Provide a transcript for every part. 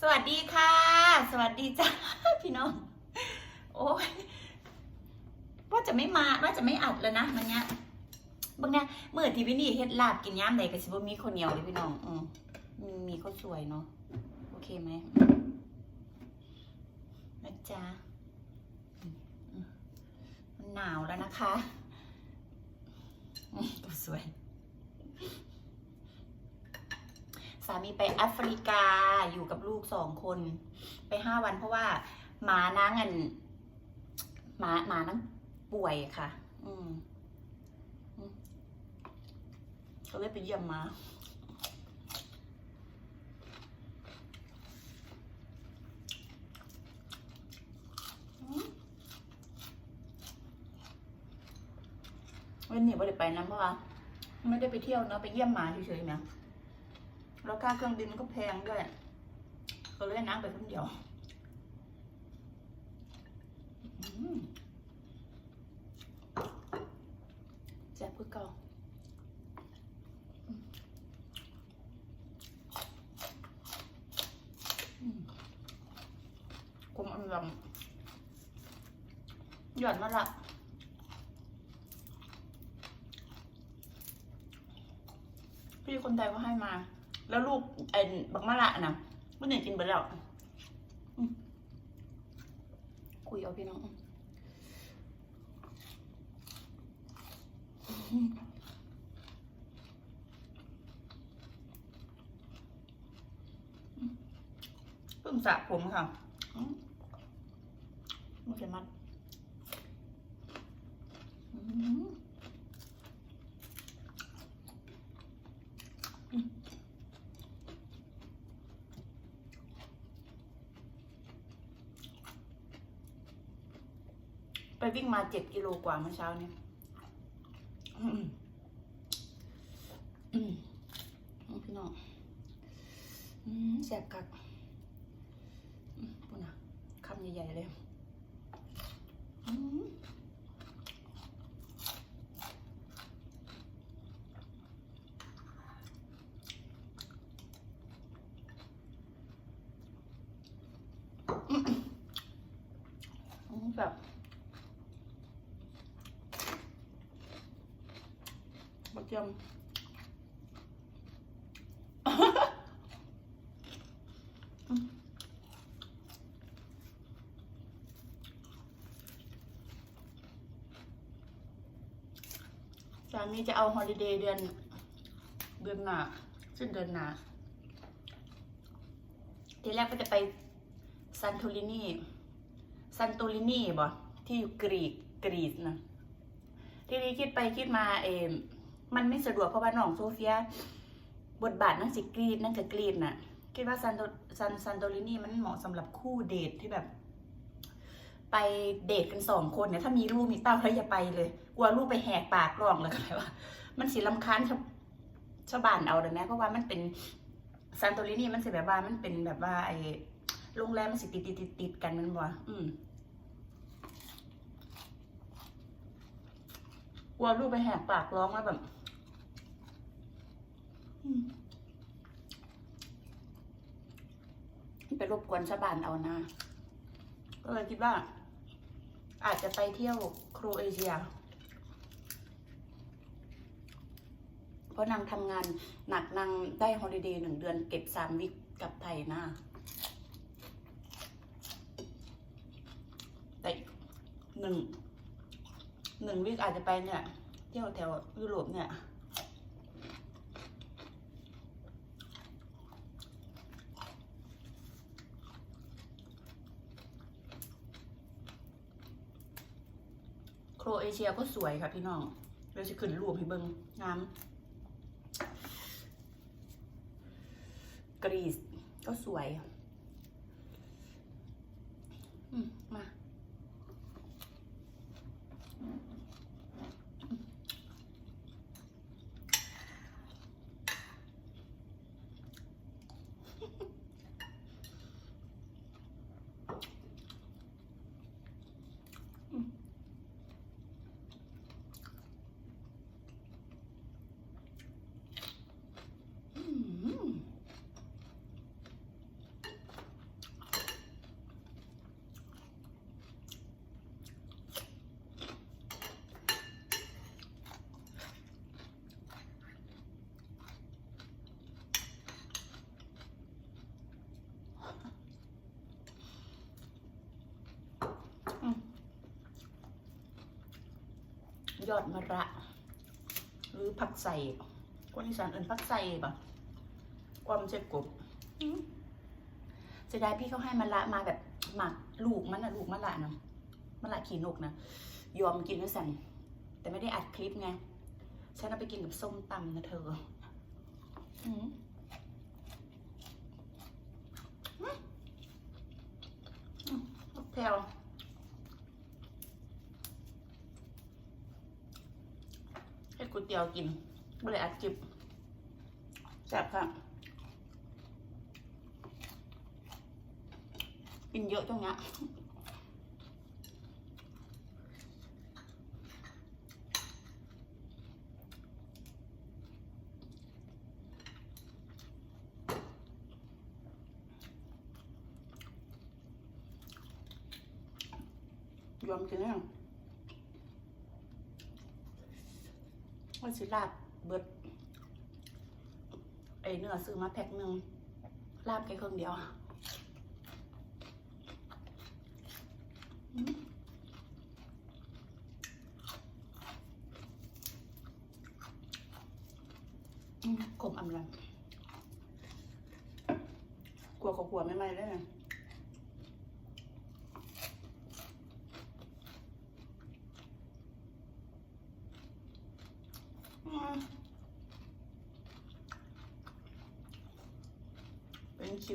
สวัสดีค่ะ สวัสดีจ้าพี่น้อง โอ้ยว่าจะไม่มาว่าจะไม่อัดแล้วนะมันเนี้ยบางเนี้ยเมื่อที่วินี่เฮ็ดลาบกินย่ามใดก็สิบ่มีคนเหนียวเลยพี่น้องอืมมีข้าสวยเนาะโอเคไหมนะจ๊ะมันหนาวแล้วนะคะอืมข้าวสวย สามีไปแอฟริกาอยู่กับลูกสองคนไปห้าวันเพราะว่าหมานั่งอันหมาหมานั่งป่วยค่ะ อืมอืมก็เลยไปเยี่ยมหมาอืมวันนี้ไม่ได้ไปนะเพราะว่าไม่ได้ไปเที่ยวเนาะไปเยี่ยมหมาเฉยๆนะ แล้วค่าเครื่องบินมันก็แพงด้วย ก็เลยนั่งไปคนเดียวอืมแซ่บเพื่อเก่าอืมอืมกลมอำลำหย่อนมาละพี่คนไทยก็ให้มา แล้วลูกไอ้บักมะละนะเมื่อไหร่กินไปแล้วคุยเอาพี่น้องเพิ่งสระผมค่ะอืมมันจะมัดอืม ไป วิ่งมาเจ็ดกิโลกว่าเมื่อเช้านี้อืมอืมอืมพี่น้องอืมแสบกักอืมปุ่นอะคำใหญ่ๆเลยอืมอืมแบบ บักยำสามีจะเอาฮอลิเดย์เดือนเดือนหนาสิ้นเดือนหนาทีแรกก็จะไปซันโทรินีซันโตรินีบ่ที่อยู่กรีกกรีซนะทีนี้คิดไปคิดมาเอม มันไม่สะดวกเพราะว่าน้องโซเฟีย บทบาทนั่งสิกรีดนั่งกับกรีดน่ะ คิดว่าซันโตซันซันโตลินีมันเหมาะสำหรับคู่เดทที่แบบ ไปเดทกันสองคนเนี่ยถ้ามีลูกมีเต้าแล้วอย่าไปเลยกลัวลูกไปแหกปากร้องแล้วก็แบบว่ามันสิลำคาญชาวชาวบ้านเอาเดี๋ยนะเพราะว่ามันเป็นซันโตลินีมันสิแบบว่ามันเป็นแบบว่าไอ้โรงแรมมันสิติดติดติดติดกันมันบ่อืมกลัวลูกไปแหกปากร้องแล้วแบบ ไปรบกวนชาวบ้านเอานะ ก็เลยคิดว่า อาจจะไปเที่ยวโครเอเชีย เพราะนางทำงานหนักนางได้ฮอลิเดย์หนึ่งเดือนเก็บสามวิกกับไทยนะแต่หนึ่งหนึ่งวิกอาจจะไปเนี่ย เที่ยวแถวยุโรปเนี่ย รเอเชียก็สวยค่ะพี่น้องเราจะขึ้นรูปให้เบิ้งงามกรีซก็สวย อืม มาอืม ยอดมะระ หรือผักใส่คนอีสานเอิ้นผักใส่ปะความเจ็บกบเสียดายพี่เขาให้มะระมาแบบหมักลูกมันนะลูกมะระนะมะระขีนกนะยอมกินด้วยสันแต่ไม่ได้อัดคลิปไงฉันเอาไปกินกับส้มตำนะเธออืมอืมอืมแพลว ให้ก๋วยเตี๋ยวกินไม่ได้อัดจิบแซ่บค่ะกินเยอะจังเนี้ยยอมกินยังว่าสิลาบเบิดไอเนื้อซื้อมาแพ็คหนึ่งลาบแค่เครื่องเดียวอืมอมขมอำลำกลัวเขากลัวไม่ไหมเลยนะอืม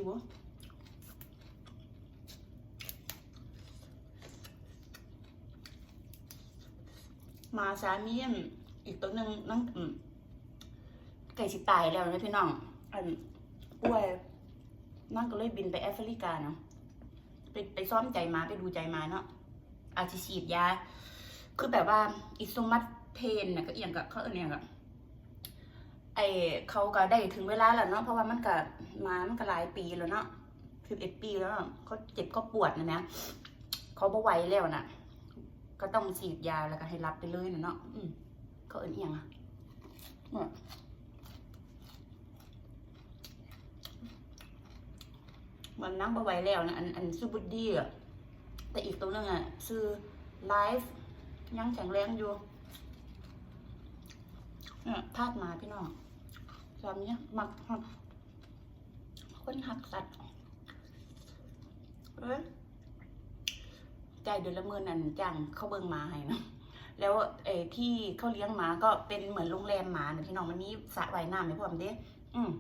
เป็นคิวมาสามีอันอีกตัวหนึ่งนั่งไก่สิตายแล้วนะพี่น้อง อันป่วยนั่งก็เลยบินไปแอฟริกาเนาะไปไปซ่อมใจมาไปดูใจมาเนาะอาจจะฉีดยา คือแบบว่าอิโซมัตเพนน่ะก็เอียงกับเขาเออเนี่ยกับ ไอเขาก็ได้ถึงเวลาแล้วเนาะเพราะว่ามันก็มามันก็หลายปีแล้วเนาะสิบเอ็ดปีแล้วเขาเจ็บก็ปวดนะนะเขาบ่ไหวแล้วน่ะ ก็ต้องฉีดยาแล้วก็ให้รับไปเลยนะเนาะอืมเขาเอินเอียงอะเนี่ยมันนั่งบ่ไหวแล้วนะอันอันซูบุดดี้อะแต่อีกตัวนึงอะซื้อไลฟ์ยังแข็งแรงอยู่เนี่ยทาดมาพี่น้อง ตอนนี้มักหักคนหักสัตว์เอ้ยใจเดือนละหมื่นนั่นจ้างเขาเบิ่งมาให้นะแล้วไอ้ที่เขาเลี้ยงหมาก็เป็นเหมือนโรงแรมหมานะพี่น้องมันมีสระว่ายน้ำให้พร้อมเด้อืม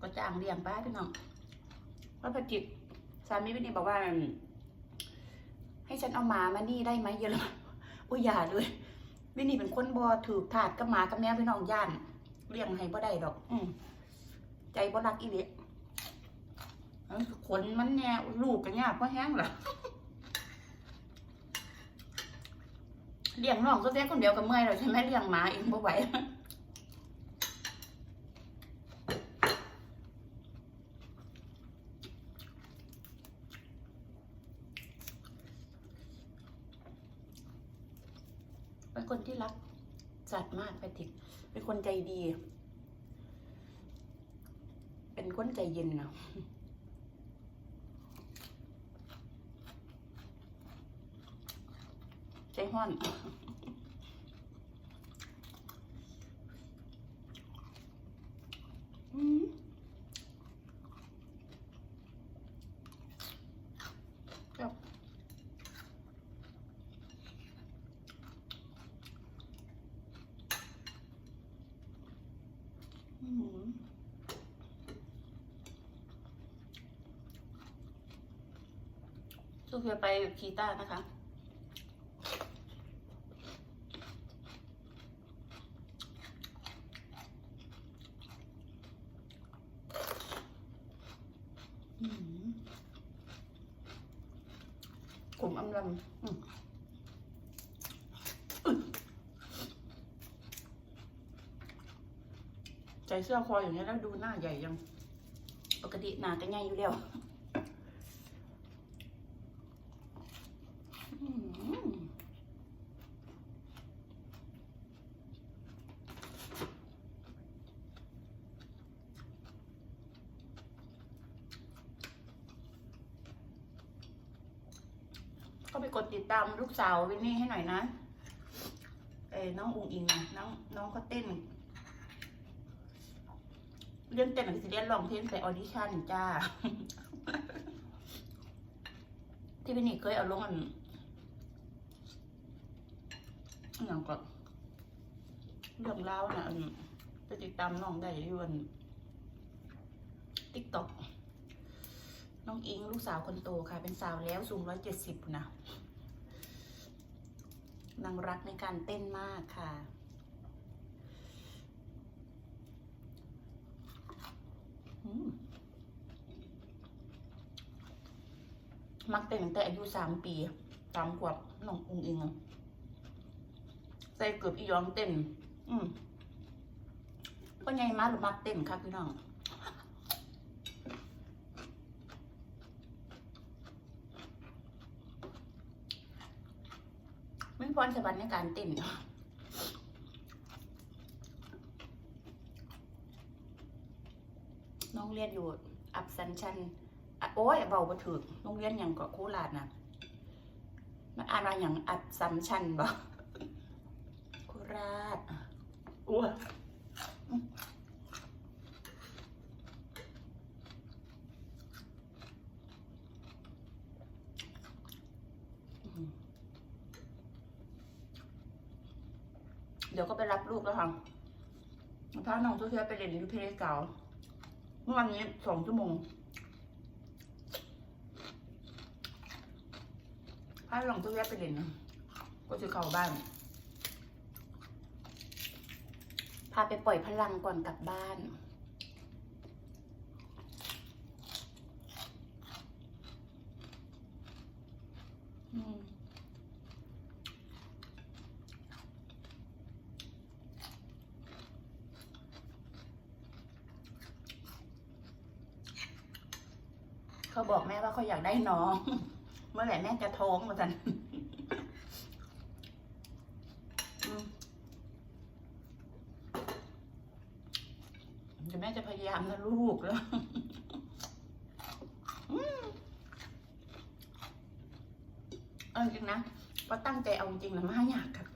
ก็จ้างเลี้ยงไปพี่น้องว่าพระจิตสามีวินีบอกว่า ให้ฉันเอาหมามานี่ได้ไหมเยอะเลยอุยอย่าเลย วินี่เป็นคนบอถือถาดกับหมากับแมวพี่น้องย่านเลี้ยงให้บ่ได้ดอก อืมใจบ่รักอีเด็กขนมันแน่ลูกกันยากเพราะแห้งเหรอเลี้ยงน้องก็แค่คนเดียวกับเมื่อยเราใช่ไหมเลี้ยงหมาเองบ่ไหว คนที่รักสัตว์มากแพทิกเป็นคนใจดี เป็นคนใจเย็นนะใจห้อนอืมครับอืม โซเฟียไปคีต้านะคะ ขมอำลำอืมอึ๊ะ ใจเสื้อคออย่างนี้แล้วดูหน้าใหญ่ยัง ปกติหน้าจะใหญ่อยู่แล้วอืมเข้าไปกดติดตามลูกสาววินนี่ให้หน่อยนะ เอ้ยน้องอุงอิงนะน้องน้องเขาเต้น เรื่องเต้นหนังสือเรียนร้องเพลงใส่ออดิชั่นจ้า ที่วินนี่เคยเอาลงอันอย่างก็เรื่องเล่านะอันไปติดตามน้องได้อยู่อันติ๊กต็อกน้องอิงลูกสาวคนโตค่ะ เป็นสาวแล้วสูงร้อยเจ็ดสิบนะนางรักในการเต้นมากค่ะ อืม มักเต้นตั้งแต่อายุสามปีสามขวบน้องอุ้งอิงใส่เกือบอีหยองเต้น อืมก็ไงมาหรือมักเต้นครับพี่น้องไม่พรสวรรค์ในการเต้นน้องเรียนอยู่อับสันชัน โอ้ยเบาบ่ถึกโรงเรียนอย่างเกาะโคราชนะมันอ่านว่าอย่างอับสัมชันบ่โคราชอ้วเดี๋ยวก็ไปรับลูกแล้วค่ะพาน้องทุกเทือไปเรียนอยู่เพลเก่าเมื่อวันนี้สองชั่วโมง พาลองทุกเทือไปเรียนนะก็จะเข้าบ้าน พาไปปล่อยพลังก่อนกลับบ้านเขาบอกแม่ว่าเขาอยากได้น้อง มื่อไหร่แม่จะท้องมาสันอืมเดี๋ยวแม่จะพยายามนะลูกแล้วอืมเอาจริงนะว่าตั้งใจเอาจริงนะมาอยากครับ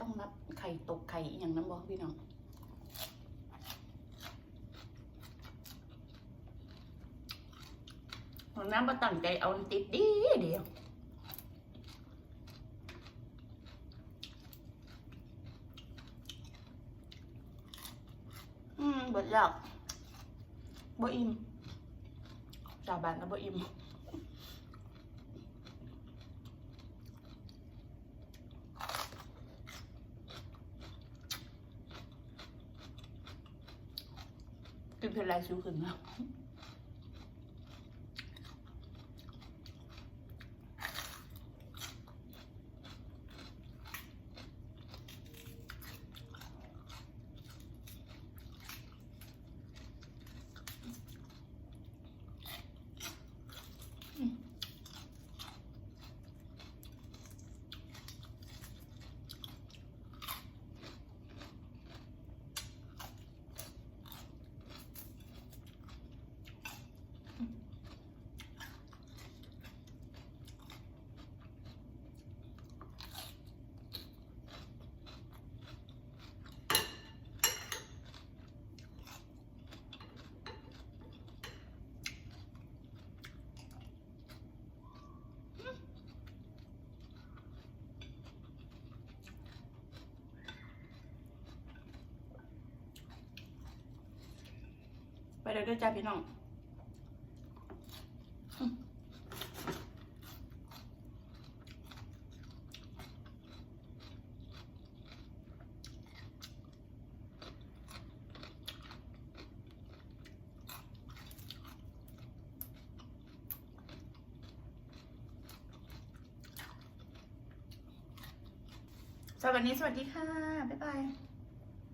ต้องนับไข่ตกไข่อหย่างน้ำบอกพี่น้อง ของน้ำมาตั้งใจเอาติดดีเดียวอืมเบิดแล้วบ่อิ่มชาบานก็บ่อิ่มกินเป็นไรชิวขึ้นแล้ว ไปเลยด้วยจ้าพี่น้องสวัสดีสวัสดีค่ะ บ๊ายบาย